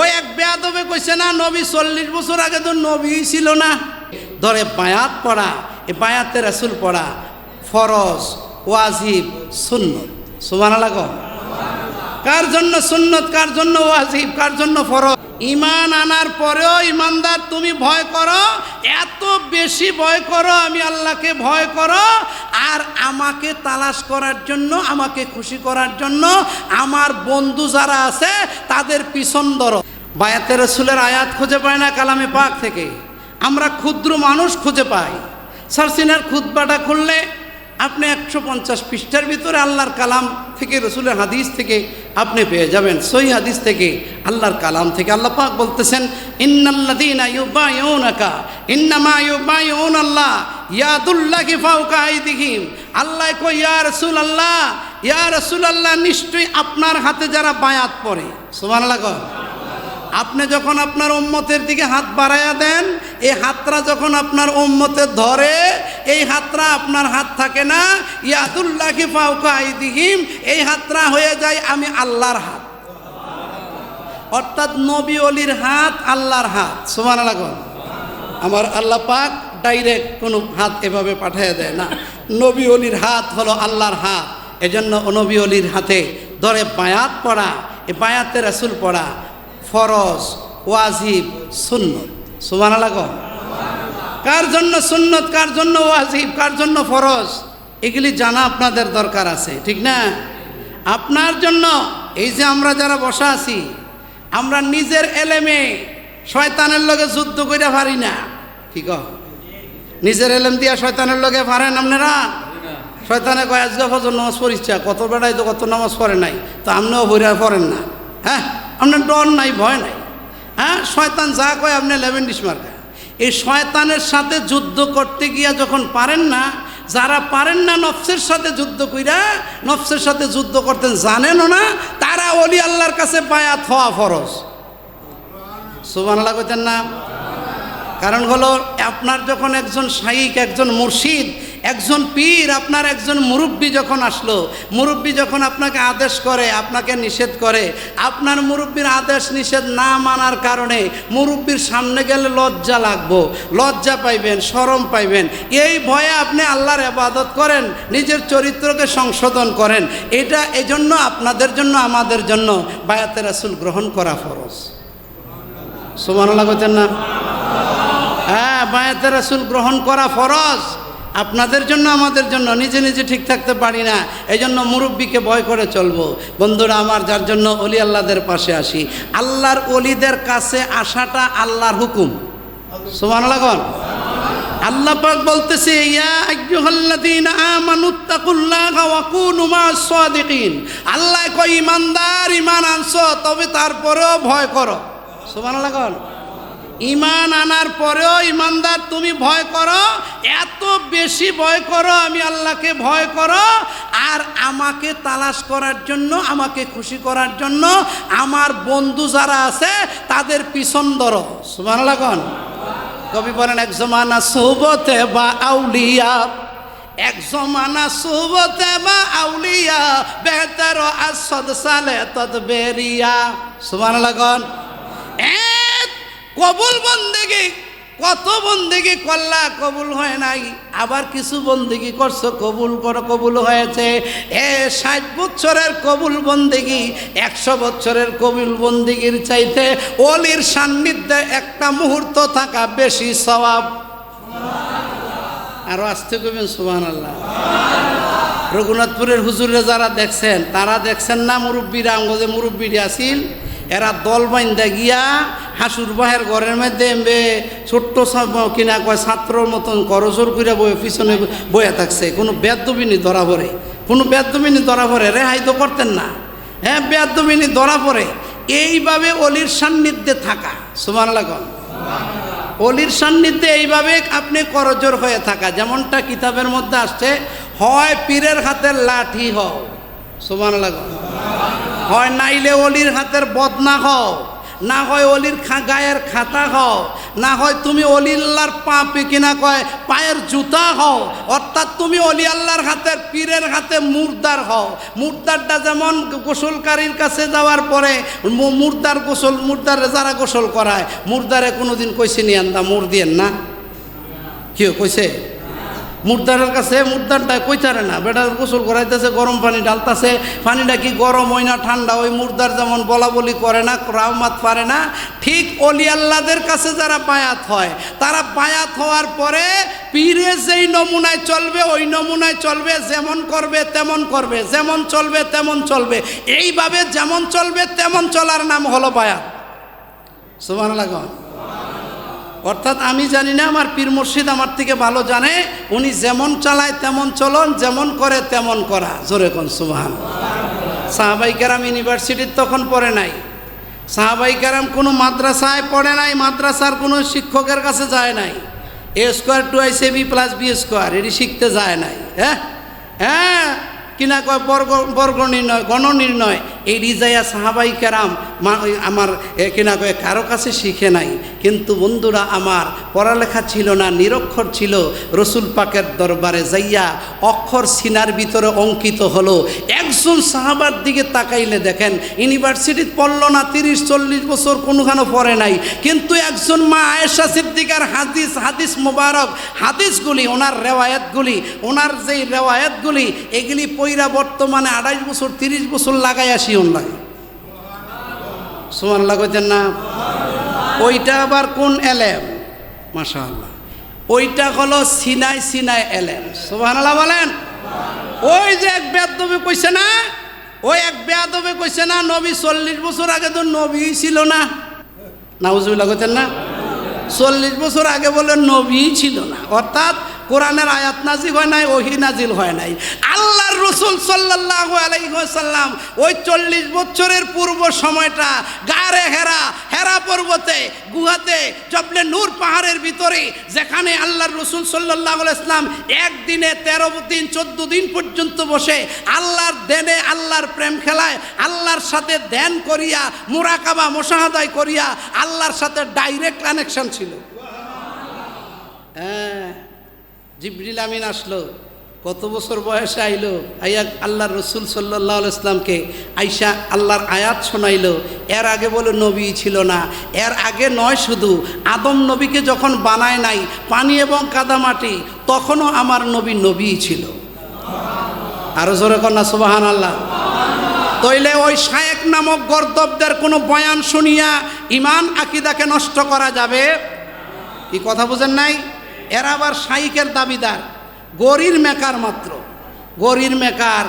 ওই এক বেয়াদবে কইছে, না, নবী চল্লিশ বছর আগে তো নবী ছিল না। ধরে বায়াত পড়া, এ বায়াতে রাসুল পড়া, ফরজ, ওয়াজিব, সুন্নত। সুমান লাগো কার জন্য সুন্নত, কার জন্য ওয়াজিব, কার জন্য ফরজ? ইমান আনার পরেও ইমানদার তুমি ভয় করো, এত বেশি ভয় করো, আমি আল্লাহকে ভয় করো, আর আমাকে তালাশ করার জন্য, আমাকে খুশি করার জন্য, আমার বন্ধু যারা আছে, তাদের পিছন ধরো। বায়াতের রসুলের আয়াত খুঁজে পায় না কালামে পাক থেকে। আমরা ক্ষুদ্র মানুষ খুঁজে পাই। সারসিনার খুদ্বাটা খুললে আপনি একশো পঞ্চাশ পৃষ্ঠার ভিতরে আল্লাহর কালাম থেকে, রসুলের হাদিস থেকে আপনি পেয়ে যাবেন। সই হাদিস থেকে আল্লাহর কালাম থেকে। আল্লাহ পাক বলতেছেন ইন্নামা আল্লাহ ইয়াদুল্লাহি আল্লাহ ইয়া রাসূলুল্লাহ ইয়া রাসূলুল্লাহ, নিশ্চয়ই আপনার হাতে যারা বায়াত পড়ে। সুবহানাল্লাহ কয়। আপনি যখন আপনার উম্মতের দিকে হাত বাড়াইয়া দেন, এই হাতটা যখন আপনার উম্মতে ধরে, এই হাতটা আপনার হাত থাকে না, ইয়াদুল্লাহি ফাউকা আইদিহিম, এই হাতটা হয়ে যায় আমি আল্লাহর হাত। অর্থাৎ নবী অলির হাত আল্লাহর হাত। সমান লাগন আমার আল্লাহ পাক ডাইরেক্ট কোনো হাত এভাবে পাঠিয়ে দেয় না। নবী অলির হাত হলো আল্লাহর হাত। এজন্য নবী অলির হাতে ধরে বায়াত পড়া এ বায়াতে রাসুল পড়া ফরজ, ওয়াজিব, সুন্নত। সুমান লাগো কার জন্য সুন্নত, কার জন্য ওয়াজিব, কার জন্য ফরজ? এগুলি জানা আপনাদের দরকার আছে, ঠিক না? আপনার জন্য, এই যে আমরা যারা বসা আছি, আমরা নিজের এলেমে শয়তানের লগে যুদ্ধ করে পারি না। কি কহ নিজের এলেম দিয়া শয়তানের লগে পারেন আপনারা? শয়তানে কয়, আজকে ফজর নামাজ পড়িচ্ছা, কত বেড়াই তো কত নামাজ পড়ে নাই, তো আপনিও ভরে পড়েন না। হ্যাঁ? আপনার ডর নাই, ভয় নাই। হ্যাঁ শয়তান যা কয় আপনি লেভেন ডিসমার্কা এই শয়তানের সাথে যুদ্ধ করতে গিয়া যখন পারেন না, যারা পারেন না নফসের সাথে যুদ্ধ কইরা, নফসের সাথে যুদ্ধ করতেন জানেনও না, তারা অলি আল্লাহর কাছে বায়াত হওয়া ফরজ। সুবান আল্লাহ কইতেন না? কারণ হলো আপনার যখন একজন শাইক একজন মুর্শিদ একজন পীর আপনার একজন মুরব্বী যখন আসলো, মুরব্বী যখন আপনাকে আদেশ করে, আপনাকে নিষেধ করে, আপনার মুরব্বীর আদেশ নিষেধ না মানার কারণে মুরব্বীর সামনে গেলে লজ্জা লাগবো, লজ্জা পাইবেন, শরম পাইবেন। এই ভয়ে আপনি আল্লাহর আবাদত করেন, নিজের চরিত্রকে সংশোধন করেন। এটা এজন্য আপনাদের জন্য, আমাদের জন্য বায়াতে রাসুল গ্রহণ করা ফরজ। সমান লাগতেন না? হ্যাঁ বায়াতে রাসুল গ্রহণ করা ফরজ। আপনাদের জন্য, আমাদের জন্য, নিজে নিজে ঠিক থাকতে পারি না এই জন্য মুরব্বীকে ভয় করে চলবো। বন্ধুরা, আমার যার জন্য অলি আল্লাহদের পাশে আসি। আল্লাহর অলিদের কাছে আসাটা আল্লাহর হুকুম। সোমান লাগন আল্লাহ পাক বলতেছে আল্লাহ কয়, ইমানদার, ইমান আনছো, তবে তারপরেও ভয় করো। কন। ইমান আনার পরেও ইমানদার, তুমি ভয় করো, এত বেশি ভয় করো, আমি আল্লাহকে ভয় করো, আর আমাকে তালাশ করার জন্য, আমাকে খুশি করার জন্য আমার বন্ধু যারা আছে, তাদের পিছন ধরো। সুমান লাগন কবি বলেন, এক জমানা সুবতে বা আউলিয়া, এক জমানা সুবতে বা আউলিয়া, বেহতর আসদ সালে তদ বেরিয়া সুমান লাগন এক কবুল বন্দেগি, কত বন্দেগি করলা কবুল হয় নাই, আবার কিছু বন্দেগি করছ, কবুল করো কবুল হয়েছে। এ ষাট বছরের কবুল বন্দেগি, একশো বছরের কবুল বন্দেগির চাইতে অলির সান্নিধ্যে একটা মুহূর্ত থাকা বেশি স্বভাব। আরও আসতে কবেন সুবাহ আল্লাহ রঘুনাথপুরের হুজুরে যারা দেখছেন, তারা দেখছেন না মুরব্বীরা আঙ্গজে মুরব্বীরা আসিল। এরা দল বাইন্দা গিয়া হাসুর বাহের ঘরের মধ্যে এমবে ছোট্ট কিনা কয় ছাত্রর মতন করজোর করে বয়ে পিছনে বয়ে থাকছে। কোনো বেদবিনী ধরা পড়ে। কোনো বেদবিনী ধরা পড়ে। রেহাই তো করতেন না। হ্যাঁ বেদবিনী ধরা পড়ে। এইভাবে অলির সান্নিধ্যে থাকা। সুমান লাগন অলির সান্নিধ্যে এইভাবে আপনি করজোর হয়ে থাকা। যেমনটা কিতাবের মধ্যে আসছে, হয় পীরের হাতের লাঠি হও। সুমান লাগন হয় নাইলে অলির হাতের বদনা হও, না হয় অলির খা গায়ের খাতা হও, না হয় তুমি অলি আল্লাহর পা কিনা কয় পায়ের জুতা হও, অর্থাৎ তুমি অলি আল্লাহর হাতের পীরের হাতে মুর্দার হও। মুর্দারটা যেমন গোসলকারীর কাছে যাওয়ার পরে মুর্দার গোসল, মুর্দারে যারা গোসল করায়, মুর্দারে কোনোদিন কইছে নি আন্দা, মুর দিয়েন না। কেউ কইছে? মুর্দারের কাছে মুর্দারটা কইতারে না, বেটা গোসল করাইতেছে, গরম পানি ডালতাছে পানিটা কি গরম হয় না ঠান্ডা ওই মুর্দার যেমন বলা বলি করে না, রাহমাত পারে না, ঠিক অলি আল্লাদের কাছে যারা বায়াত হয়, তারা বায়াত হওয়ার পরে পীরে যেই নমুনায় চলবে, ওই নমুনায় চলবে, যেমন করবে, তেমন করবে, যেমন চলবে, তেমন চলবে, এইভাবে যেমন চলবে, তেমন চলার নাম হলো বায়াত। সুমান লাগন অর্থাৎ আমি জানি না, আমার পীর মুর্শিদ আমার থেকে ভালো জানে, উনি যেমন চালায় তেমন চলন, যেমন করে তেমন করা। জোরে কোন সুবাহান সাহাবাই কেরাম ইউনিভার্সিটির তখন পড়ে নাই। সাহাবাই কেরাম কোনো মাদ্রাসায় পড়ে নাই, মাদ্রাসার কোনো শিক্ষকের কাছে যায় নাই। A square two I say B plus B square, এটি শিখতে যায় নাই। হ্যাঁ? হ্যাঁ? কিনা কয় বর্গ বর্গ নির্ণয়, গণ নির্ণয়। এই রিজায়া সাহাবাই কেরাম আমার কিনা কারও কাছে শিখে নাই। কিন্তু বন্ধুরা, আমার পড়ালেখা ছিল না, নিরক্ষর ছিল। রসুল পাকের দরবারে যাইয়া অক্ষর সিনার ভিতরে অঙ্কিত হলো। একজন সাহাবার দিকে তাকাইলে দেখেন, ইউনিভার্সিটি পড়ল না, তিরিশ, চল্লিশ বছর কোনোখানে পড়ে নাই। কিন্তু একজন মা আয়েশা সিদ্দিকার হাদিস হাদিস মোবারক, হাদিসগুলি, ওনার রেওয়ায়তগুলি, ওনার যেই রেওয়ায়তগুলি, এগুলি পইরা বর্তমানে আড়াইশ বছর, তিরিশ বছর লাগাই আসি লাগে। সুমান লাগাইতেন না, ওইটা আবার কোন এলেম? মাশা আল্লাহ ওইটা হলো সিনাই সিনাই এলেম। সুবাহ বলেন? ওই যে এক বেদবে কইছে না, ওই এক বেদবে কইছে না, নবী চল্লিশ বছর আগে তো নবী ছিল না। নাউজুবিল্লাহ কইতেন না? চল্লিশ বছর আগে বলে নবী ছিল না। অর্থাৎ কোরআনের আয়াত নাজিল হয় নাই, ওহি নাজিল হয় নাই। আল্লাহর রসুল সাল্লাহ আলাইসাল্লাম ওই চল্লিশ বছরের পূর্ব সময়টা গারে হেরা হেরা পর্বতে, গুহাতে, জবলে নূর পাহাড়ের ভিতরে, যেখানে আল্লাহর রসুল সাল্লাহ ইসলাম একদিনে তেরো দিন, চোদ্দ দিন পর্যন্ত বসে আল্লাহর দেনে, আল্লাহর প্রেম খেলায়, আল্লাহর সাথে ধ্যান করিয়া, মুরাকাবা মোশাহাদাই করিয়া আল্লাহর সাথে ডাইরেক্ট কানেকশন ছিল। হ্যাঁ জিবরিল আমিন আসলো। কত বছর বয়সে আইলো? আইয়া আল্লাহর রসুল সাল্লাহ ইসলামকে আইসা আল্লাহর আয়াত শোনাইলো। এর আগে বলে নবী ছিল না। এর আগে নয় শুধু। আদম নবীকে যখন বানায় নাই পানি এবং কাদামাটি তখনও আমার নবী নবী ছিল। আরও জোরে কন্যা সুবাহান আল্লাহ তইলে ওই শায়েক নামক গর্দবদের কোনো বয়ান শুনিয়া ইমান আকিদাকে নষ্ট করা যাবে? কি কথা বুঝেন নাই? এরা আবার শাইকের দাবিদার। গরির মেকার মাত্র। গরির মেকার,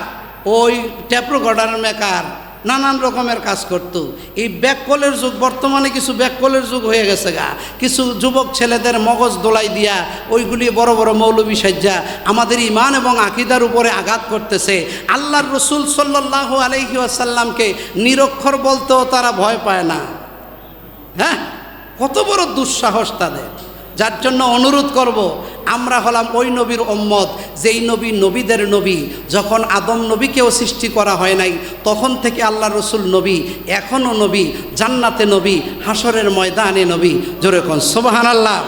ওই টেপ্রোগডার মেকার, নানান রকমের কাজ করত। এই ব্যাককলের যুগ, বর্তমানে কিছু ব্যাককলের যুগ হয়ে গেছে গা। কিছু যুবক ছেলেদের মগজ দোলাই দিয়া, ওইগুলি বড় বড় মৌলবী সাজ্জা, আমাদের ইমান এবং আকিদার উপরে আঘাত করতেছে। আল্লাহর রসুল সাল্লাহ আলহি আসাল্লামকে নিরক্ষর বলতেও তারা ভয় পায় না। হ্যাঁ? কত বড় দুঃসাহস তাদের। যার জন্য অনুরোধ করব, আমরা হলাম ওই নবীর ওম্মত যেই নবী নবীদের নবী। যখন আদম নবীকেও সৃষ্টি করা হয় নাই, তখন থেকে আল্লাহ রসুল নবী, এখনও নবী, জান্নাতে নবী হাসরের ময়দানে নবী। জোরে কোন সোবাহান আল্লাহ